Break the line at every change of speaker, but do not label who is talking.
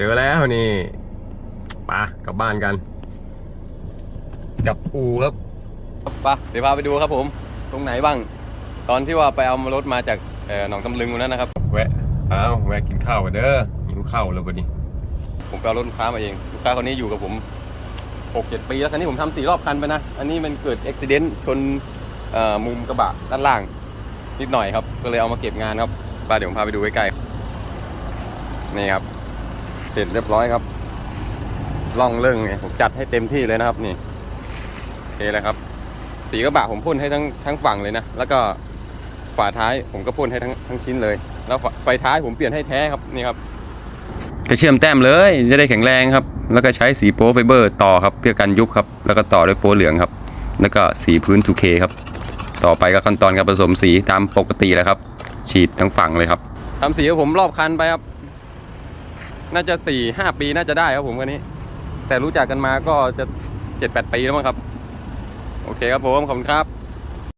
เจอแล้วนี่ไปะกลับบ้านกัน กับอูครับ
ไปเดี๋ยวพาไปดูครับผม ตรงไหนบ้าง ตอนที่ว่าไปเอารถมาจากเอ่อหนองตำลึงวันนั้นนะครับ
แวะอ้าวแวะกินข้าวกันเด้อหิวข้าวแล้วบัดนี้
ผมก็เอารถลูกค้ามาเองลูกค้าคนนี้อยู่กับผมหกเจ็ดปีแล้วคันนี้ผมทำสี่รอบคันไปนะ อันนี้มันเกิดอุบิเหตุชนเอ่อมุมกระบะด้านล่างนิดหน่อยครับ ก็เลยเอามาเก็บงานครับไปเดี๋ยวผมพาไปดูใกล้ๆนี่ครับ เสร็จเรียบร้อยครับล่องเรื่องเนี่ยผมจัดให้เต็มที่เลยนะครับนี่โอเคเลยครับ สีกระบะผมพ่นให้ทั้งทั้งฝั่งเลยนะแล้วก็ฝาท้ายผมก็พ่นให้ทั้งทั้งชิ้นเลย แล้วไฟท้ายผมเปลี่ยนให้แท้ครับนี่ครับกระเชื่อมแต้มเลยจะได้แข็งแรงครับ แล้วก็ใช้สีโป๊ไฟเบอร์ต่อครับเพื่อกันยุบครับ แล้วก็ต่อด้วยโป๊เหลืองครับ แล้วก็สีพื้น 2K ครับ ต่อไปก็ขั้นตอนการผสมสีตามปกติแล้วครับ ฉีดทั้งฝั่งเลยครับทำสีให้ผมรอบคันไปครับ น่าจะสี่ห้าปีน่าจะได้ครับผมคันนี้ แต่รู้จักกันมาก็จะเจ็ดแปดปีแล้วมั้งครับ โอเคครับผมขอบคุณครับ